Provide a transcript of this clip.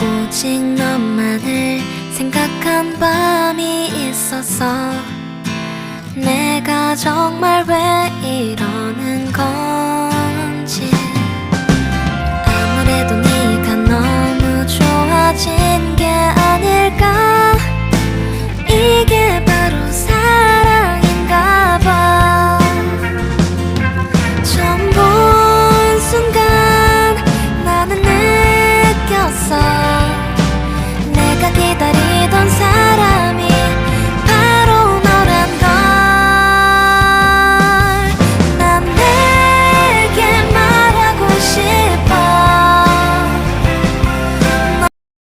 오직 너만을 생각한 밤이 있었어 내가 정말 왜 이러?